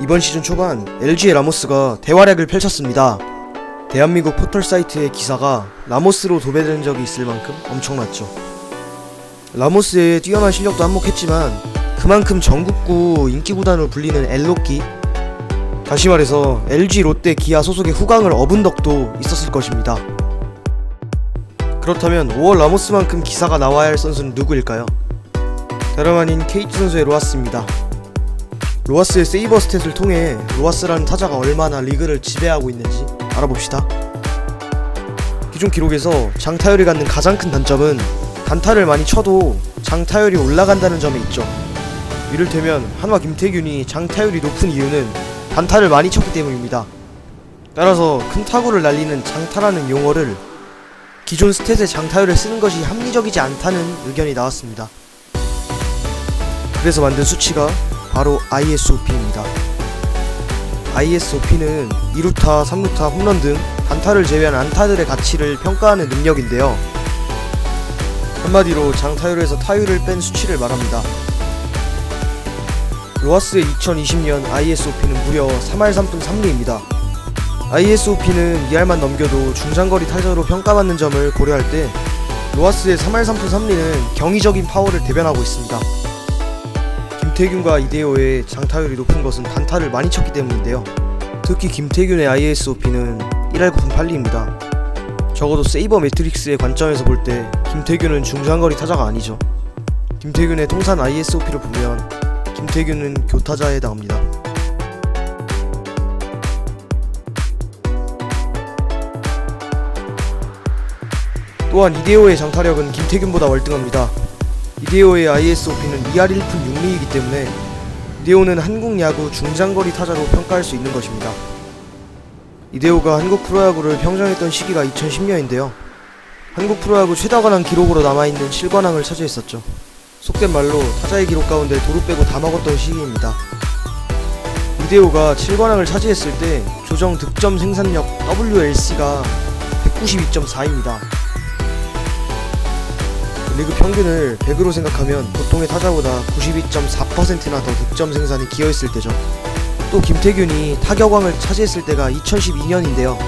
이번 시즌 초반 LG의 라모스가 대활약을 펼쳤습니다. 대한민국 포털 사이트의 기사가 라모스로 도배된 적이 있을 만큼 엄청났죠. 라모스의 뛰어난 실력도 한몫했지만 그만큼 전국구 인기 구단으로 불리는 엘로끼 다시 말해서 LG 롯데 기아 소속의 후광을 업은 덕도 있었을 것입니다. 그렇다면 5월 라모스만큼 기사가 나와야 할 선수는 누구일까요? 다름 아닌 KT 선수의 로하스입니다. 로하스의 세이버 스탯을 통해 로하스라는 타자가 얼마나 리그를 지배하고 있는지 알아봅시다. 기존 기록에서 장타율이 갖는 가장 큰 단점은 단타를 많이 쳐도 장타율이 올라간다는 점에 있죠. 이를테면 한화 김태균이 장타율이 높은 이유는 단타를 많이 쳤기 때문입니다. 따라서 큰 타구를 날리는 장타라는 용어를 기존 스탯의 장타율을 쓰는 것이 합리적이지 않다는 의견이 나왔습니다. 그래서 만든 수치가 바로 ISOP입니다. ISOP는 2루타, 3루타, 홈런 등 단타를 제외한 안타들의 가치를 평가하는 능력인데요. 한마디로 장타율에서 타율을 뺀 수치를 말합니다. 로하스의 2020년 ISOP는 무려 3할 3분 3리입니다. ISOP는 2할만 넘겨도 중장거리 타자로 평가받는 점을 고려할 때 로하스의 3할 3분 3리는 경이적인 파워를 대변하고 있습니다. 김태균과 이대호의 장타율이 높은 것은 단타를 많이 쳤기 때문인데요. 특히 김태균의 ISOP는 1할 9분 8리입니다. 적어도 세이버 매트릭스의 관점에서 볼 때 김태균은 중장거리 타자가 아니죠. 김태균의 통산 ISOP를 보면 김태균은 교타자에 해당합니다. 또한 이대호의 장타력은 김태균보다 월등합니다. 이대호의 ISOP는 2할 1푼 6리이기 때문에 이대호는 한국 야구 중장거리 타자로 평가할 수 있는 것입니다. 이대호가 한국 프로야구를 평정했던 시기가 2010년인데요. 한국 프로야구 최다 관왕 기록으로 남아있는 7관왕을 차지했었죠. 속된 말로 타자의 기록 가운데 도루 빼고 다 먹었던 시기입니다. 이대호가 7관왕을 차지했을 때 조정 득점 생산력 WLC가 192.4입니다. 리그 평균을 100으로 생각하면 보통의 타자보다 92.4%나 더 득점 생산이 기여했을 때죠. 또 김태균이 타격왕을 차지했을 때가 2012년인데요.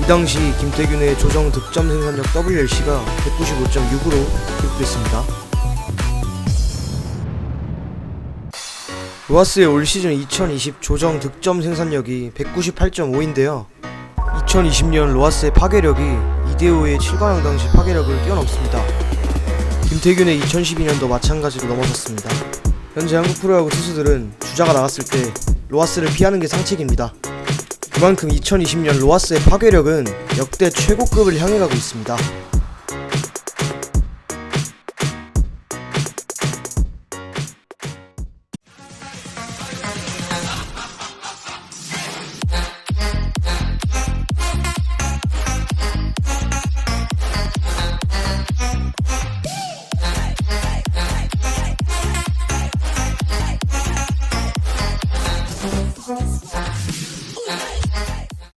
이 당시 김태균의 조정 득점 생산력 WLC가 195.6으로 기록됐습니다. 로하스의 올 시즌 2020 조정 득점 생산력이 198.5인데요. 2020년 로하스의 파괴력이 이대호의 7관왕 당시 파괴력을 뛰어넘습니다. 김태균의 2012년도 마찬가지로 넘어섰습니다. 현재 한국 프로야구 투수들은 주자가 나갔을 때 로하스를 피하는 게 상책입니다. 그만큼 2020년 로하스의 파괴력은 역대 최고급을 향해 가고 있습니다.